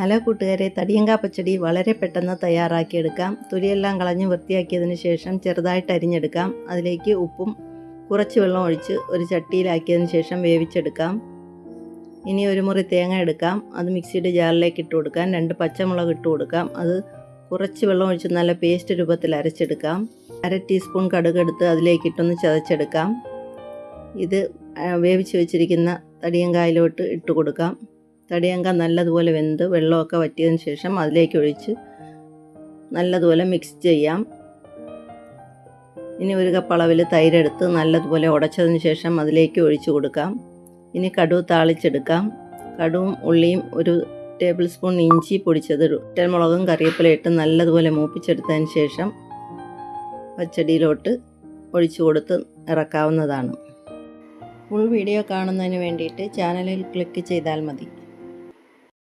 Hello കൂട്ടുകാരെ തടിയങ്കാ പച്ചടി വളരെ പെട്ടെന്ന് തയ്യാറാക്കിയെടുക്കാം. തൊലിയെല്ലാം കളഞ്ഞ് വൃത്തിയാക്കിയതിന് ശേഷം ചെറുതായിട്ട് അരിഞ്ഞെടുക്കാം. അതിലേക്ക് ഉപ്പും കുറച്ച് വെള്ളം ഒഴിച്ച് ഒരു ചട്ടിയിലാക്കിയതിന് ശേഷം വേവിച്ചെടുക്കാം. ഇനി ഒരു മുറി തേങ്ങ എടുക്കാം. അത് മിക്സിയുടെ ജാറിലേക്ക് ഇട്ട് കൊടുക്കാം. രണ്ട് പച്ചമുളക് ഇട്ട് കൊടുക്കാം. അത് കുറച്ച് വെള്ളം ഒഴിച്ച് നല്ല പേസ്റ്റ് രൂപത്തിൽ അരച്ചെടുക്കാം. അര ടീസ്പൂൺ കടുക് എടുത്ത് അതിലേക്ക് ഇട്ടൊന്ന് ചതച്ചെടുക്കാം. ഇത് വേവിച്ച് വെച്ചിരിക്കുന്ന തടിയങ്കായിലോട്ട് ഇട്ട് കൊടുക്കാം. തടിയങ്ക നല്ലതുപോലെ വെന്ത് വെള്ളമൊക്കെ വറ്റിയതിന് ശേഷം അതിലേക്ക് ഒഴിച്ച് നല്ലതുപോലെ മിക്സ് ചെയ്യാം. ഇനി ഒരു കപ്പ് അളവിൽ തൈരെടുത്ത് നല്ലതുപോലെ ഉടച്ചതിന് ശേഷം അതിലേക്ക് ഒഴിച്ചു കൊടുക്കാം. ഇനി കടുവ് താളിച്ചെടുക്കാം. കടുവും ഉള്ളിയും ഒരു ടേബിൾ സ്പൂൺ ഇഞ്ചി പൊടിച്ചത് മുളകും കറിവേപ്പില ഇട്ട് നല്ലതുപോലെ മൂപ്പിച്ചെടുത്തതിന് ശേഷം പച്ചടിയിലോട്ട് ഒഴിച്ചു കൊടുത്ത് ഇറക്കാവുന്നതാണ്. ഫുൾ വീഡിയോ കാണുന്നതിന് വേണ്ടിയിട്ട് ചാനലിൽ ക്ലിക്ക് ചെയ്താൽ മതി.